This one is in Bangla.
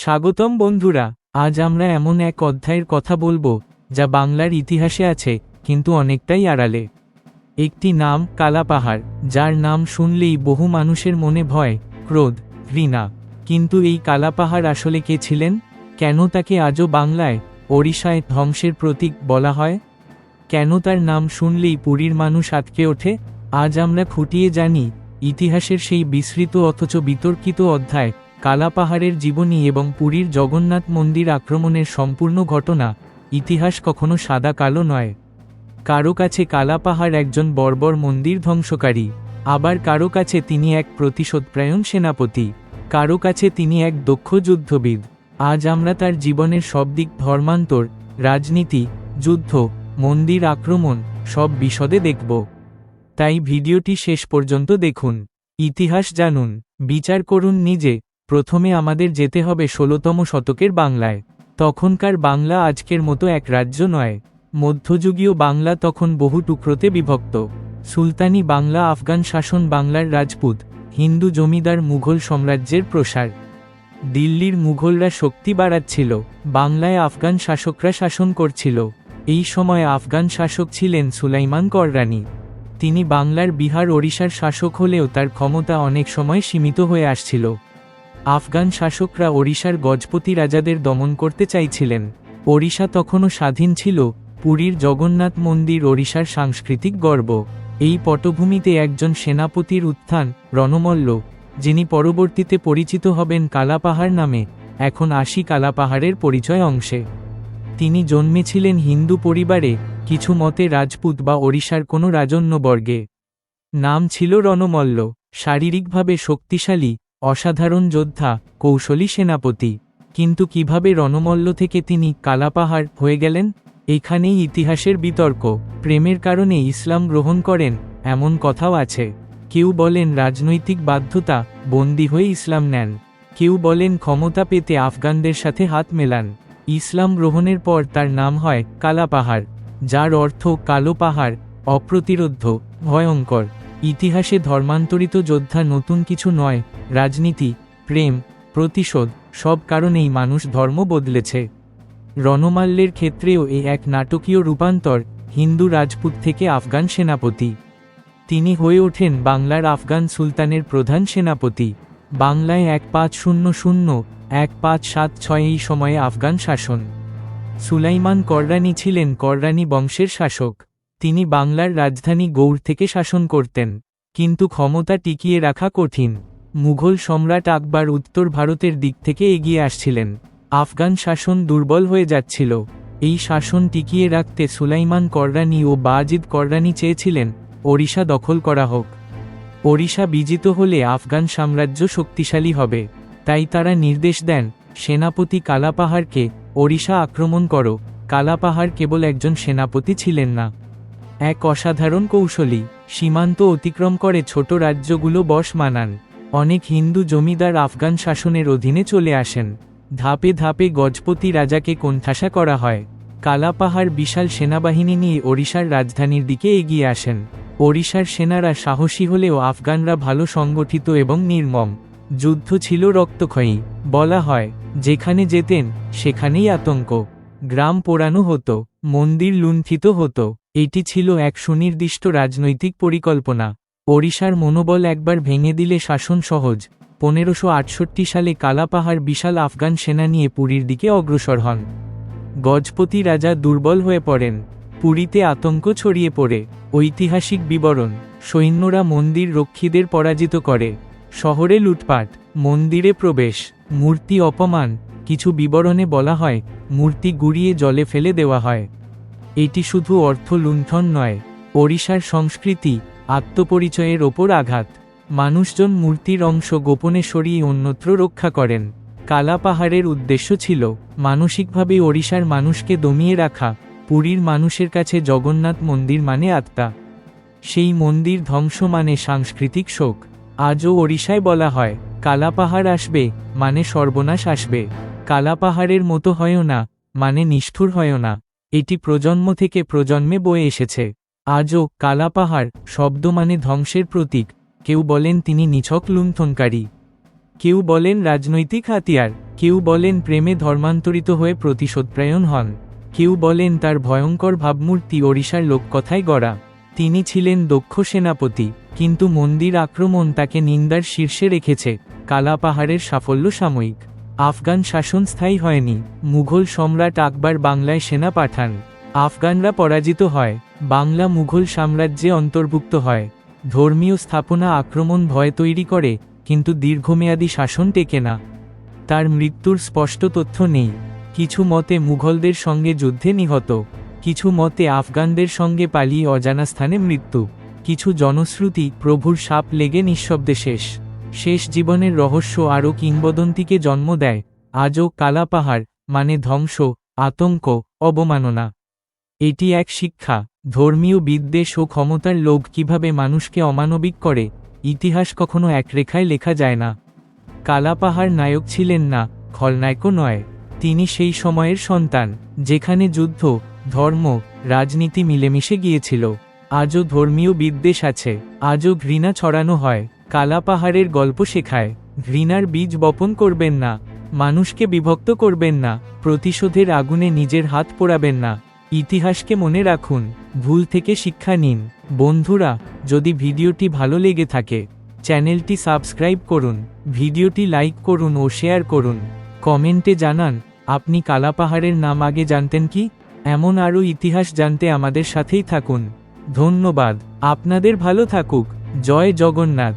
স্বাগতম বন্ধুরা, আজ আমরা এমন এক অধ্যায়ের কথা বলব, যা বাংলার ইতিহাসে আছে, কিন্তু অনেকটাই আড়ালে। একটি নাম কালাপাহাড়, যার নাম শুনলেই বহু মানুষের মনে ভয়, ক্রোধ, ঘৃণা। কিন্তু এই কালাপাহাড় আসলে কে ছিলেন? কেন তাকে আজও বাংলায়, ওড়িশায় ধ্বংসের প্রতীক বলা হয়? কেন তার নাম শুনলেই পুরীর মানুষ আটকে ওঠে? আজ আমরা খুঁটিয়ে জানি, ইতিহাসের সেই বিস্মৃত অথচ বিতর্কিত অধ্যায় কালাপাহাড়ের জীবনী এবং পুরীর জগন্নাথ মন্দির আক্রমণের সম্পূর্ণ ঘটনা ইতিহাস কখনো সাদা কালো নয়। কারও কাছে কালাপাহাড় একজন বর্বর মন্দির ধ্বংসকারী, আবার কারও কাছে তিনি এক প্রতিশোধপ্রায়ণ সেনাপতি, কারও কাছে তিনি এক দক্ষ যুদ্ধবিদ। আজ আমরা তার জীবনের সব দিক ধর্মান্তর, রাজনীতি, যুদ্ধ, মন্দির আক্রমণ, সব বিশদে দেখব। তাই ভিডিওটি শেষ পর্যন্ত দেখুন। ইতিহাস জানুন। বিচার করুন নিজে। প্রথমে আমাদের যেতে হবে ষোলতম শতকের বাংলায়। তখনকার বাংলা আজকের মতো এক রাজ্য নয়। মধ্যযুগীয় বাংলা তখন বহু টুকরোতে বিভক্ত। সুলতানি বাংলা, আফগান শাসন বাংলার রাজপুত, হিন্দু জমিদার মুঘল সাম্রাজ্যের প্রসার। দিল্লির মুঘলরা শক্তি বাড়াচ্ছিল, বাংলায় আফগান শাসকরা শাসন করছিল। এই সময় আফগান শাসক ছিলেন সুলাইমান কররানী। তিনি বাংলার বিহার ওড়িশার শাসক হলেও তার ক্ষমতা অনেক সময় সীমিত হয়ে আসছিল। আফগান শাসকরা ওড়িশার গজপতি রাজাদের দমন করতে চাইছিলেন। ওড়িশা তখনও স্বাধীন ছিল, পুরীর জগন্নাথ মন্দির ওড়িশার সাংস্কৃতিক গর্ব। এই পটভূমিতে একজন সেনাপতির উত্থান রণমল্ল, যিনি পরবর্তীতে পরিচিত হবেন কালাপাহাড় নামে, এখন আশি কালাপাহাড়ের পরিচয় অংশে। তিনি জন্মেছিলেন হিন্দু পরিবারে, কিছু মতে রাজপুত বা ওড়িশার কোনো রাজন্যবর্গে। নাম ছিল রণমল্ল, শারীরিকভাবে শক্তিশালী অসাধারণ যোদ্ধা, কৌশলী সেনাপতি। কিন্তু কীভাবে রণমল্ল থেকে তিনি কালাপাহাড় হয়ে গেলেন? এখানেই ইতিহাসের বিতর্ক। প্রেমের কারণে ইসলাম গ্রহণ করেন, এমন কথাও আছে। কেউ বলেন রাজনৈতিক বাধ্যতা, বন্দী হয়ে ইসলাম নেন। কেউ বলেন ক্ষমতা পেতে আফগানদের সাথে হাত মেলান। ইসলাম গ্রহণের পর তার নাম হয় কালাপাহাড়, যার অর্থ কালো পাহাড়, অপ্রতিরোধ্য, ভয়ঙ্কর। ইতিহাসে ধর্মান্তরিত যোদ্ধা নতুন কিছু নয়, রাজনীতি, প্রেম, প্রতিশোধ, সব কারণেই মানুষ ধর্ম বদলেছে। রণমাল্যের ক্ষেত্রেও এ এক নাটকীয় রূপান্তর, হিন্দু রাজপুত থেকে আফগান সেনাপতি। তিনি হয়ে ওঠেন বাংলার আফগান সুলতানের প্রধান সেনাপতি। বাংলায় এক পাঁচ শূন্য শূন্য, এক পাঁচ সাত ছয় এই সময়ে আফগান শাসন। সুলাইমান কররানী ছিলেন কররানী বংশের শাসক। তিনি বাংলার রাজধানী গৌড় থেকে শাসন করতেন, কিন্তু ক্ষমতা টিকিয়ে রাখা কঠিন। মুঘল সম্রাট আকবর উত্তর ভারতের দিক থেকে এগিয়ে আসছিলেন। আফগান শাসন দুর্বল হয়ে যাচ্ছিল। এই শাসন টিকিয়ে রাখতে সুলাইমান কররানী ও বাজিদ কররানী চেয়েছিলেন, ওড়িশা দখল করা হোক। ওড়িশা বিজিত হলে আফগান সাম্রাজ্য শক্তিশালী হবে। তাই তারা নির্দেশ দেন, সেনাপতি কালাপাহাড়কে, ওড়িশা আক্রমণ করো। কালাপাহাড় কেবল একজন সেনাপতি ছিলেন না। এক অসাধারণ কৌশলী, সীমান্ত অতিক্রম করে ছোট রাজ্যগুলো বশ মানান। অনেক হিন্দু জমিদার আফগান শাসনের অধীনে চলে আসেন। ধাপে ধাপে গজপতি রাজাকে কোণঠাসা করা হয়। কালাপাহাড় বিশাল সেনাবাহিনী নিয়ে ওড়িশার রাজধানীর দিকে এগিয়ে আসেন। ওড়িশার সেনারা সাহসী হলেও আফগানরা ভালো সংগঠিত এবং নির্মম। যুদ্ধ ছিল রক্তক্ষয়ী, বলা হয়, যেখানে যেতেন, সেখানেই আতঙ্ক। গ্রাম পোড়ানো হতো, মন্দির লুণ্ঠিত হতো। এটি ছিল এক সুনির্দিষ্ট রাজনৈতিক পরিকল্পনা। ওড়িশার মনোবল একবার ভেঙে দিলে শাসন সহজ। পনেরোশো সালে কালাপাহাড় বিশাল আফগান সেনা নিয়ে পুরীর দিকে অগ্রসর হন। গজপতি রাজা দুর্বল হয়ে পড়েন। পুরীতে আতঙ্ক ছড়িয়ে পড়ে। ঐতিহাসিক বিবরণ, সৈন্যরা মন্দির রক্ষীদের পরাজিত করে। শহরে লুটপাট, মন্দিরে প্রবেশ, মূর্তি অপমান, কিছু বিবরণে বলা হয়, মূর্তি গুড়িয়ে জলে ফেলে দেওয়া হয়। এটি শুধু অর্থ লুণ্ঠন নয়, ওড়িশার সংস্কৃতি, আত্মপরিচয়ের ওপর আঘাত। মানুষজন মূর্তির অংশ গোপনে সরিয়ে অন্যত্র রক্ষা করেন। কালা পাহাড়ের উদ্দেশ্য ছিল মানসিকভাবে ওড়িশার মানুষকে দমিয়ে রাখা, পুরীর মানুষের কাছে জগন্নাথ মন্দির মানে আত্মা। সেই মন্দির ধ্বংস মানে সাংস্কৃতিক শোক। আজও ওড়িশায় বলা হয় কালাপাহাড় আসবে মানে সর্বনাশ আসবে। কালাপাহাড়ের মতো হয়ও না মানে নিষ্ঠুর হয়ও না। এটি প্রজন্ম থেকে প্রজন্মে বয়ে এসেছে। আজও কালাপাহাড় শব্দ মানে ধ্বংসের প্রতীক। কেউ বলেন তিনি নিছক লুণ্ঠনকারী। কেউ বলেন রাজনৈতিক হাতিয়ার। কেউ বলেন প্রেমে ধর্মান্তরিত হয়ে প্রতিশোধপ্রায়ণ হন। কেউ বলেন তার ভয়ঙ্কর ভাবমূর্তি ওড়িশার লোককথায় গড়া। তিনি ছিলেন দক্ষ সেনাপতি, কিন্তু মন্দির আক্রমণ তাকে নিন্দার শীর্ষে রেখেছে। কালাপাহাড়ের সাফল্য সাময়িক। আফগান শাসন স্থায়ী হয়নি। মুঘল সম্রাট আকবর বাংলায় সেনা পাঠান। আফগানরা পরাজিত হয়। বাংলা মুঘল সাম্রাজ্যে অন্তর্ভুক্ত হয়। ধর্মীয় স্থাপনা আক্রমণ ভয় তৈরি করে, কিন্তু দীর্ঘমেয়াদী শাসন টেকে না। তার মৃত্যুর স্পষ্ট তথ্য নেই। কিছু মতে মুঘলদের সঙ্গে যুদ্ধে নিহত। কিছু মতে আফগানদের সঙ্গে পালিয়ে অজানা স্থানে মৃত্যু। কিছু জনশ্রুতি প্রভুর সাপ লেগে নিঃশব্দে শেষ। শেষ জীবনের রহস্য আরও কিংবদন্তিকে জন্ম দেয়। আজও কালা পাহাড় মানে ধ্বংস, আতঙ্ক, অবমাননা। এটি এক শিক্ষা, ধর্মীয় বিদ্বেষ ও ক্ষমতার লোভ কীভাবে মানুষকে অমানবিক করে, ইতিহাস কখনো এক রেখায় লেখা যায় না। কালাপাহাড় নায়ক ছিলেন না, খলনায়কও নয়। তিনি সেই সময়ের সন্তান, যেখানে যুদ্ধ, ধর্ম, রাজনীতি মিলেমিশে গিয়েছিল। আজও ধর্মীয় বিদ্বেষ আছে, আজও ঘৃণা ছড়ানো হয়। কালাপাহাড়ের গল্প শেখায়, ঘৃণার বীজ বপন করবেন না, মানুষকে বিভক্ত করবেন না, প্রতিশোধের আগুনে নিজের হাত পোড়াবেন না, ইতিহাসকে মনে রাখুন, ভুল থেকে শিক্ষা নিন। বন্ধুরা, যদি ভিডিওটি ভালো লেগে থাকে, চ্যানেলটি সাবস্ক্রাইব করুন, ভিডিওটি লাইক করুন ও শেয়ার করুন। কমেন্টে জানান, আপনি কালাপাহাড়ের নাম আগে জানতেন কি? এমন আরও ইতিহাস জানতে আমাদের সাথেই থাকুন। ধন্যবাদ। আপনাদের ভালো থাকুক। জয় জগন্নাথ।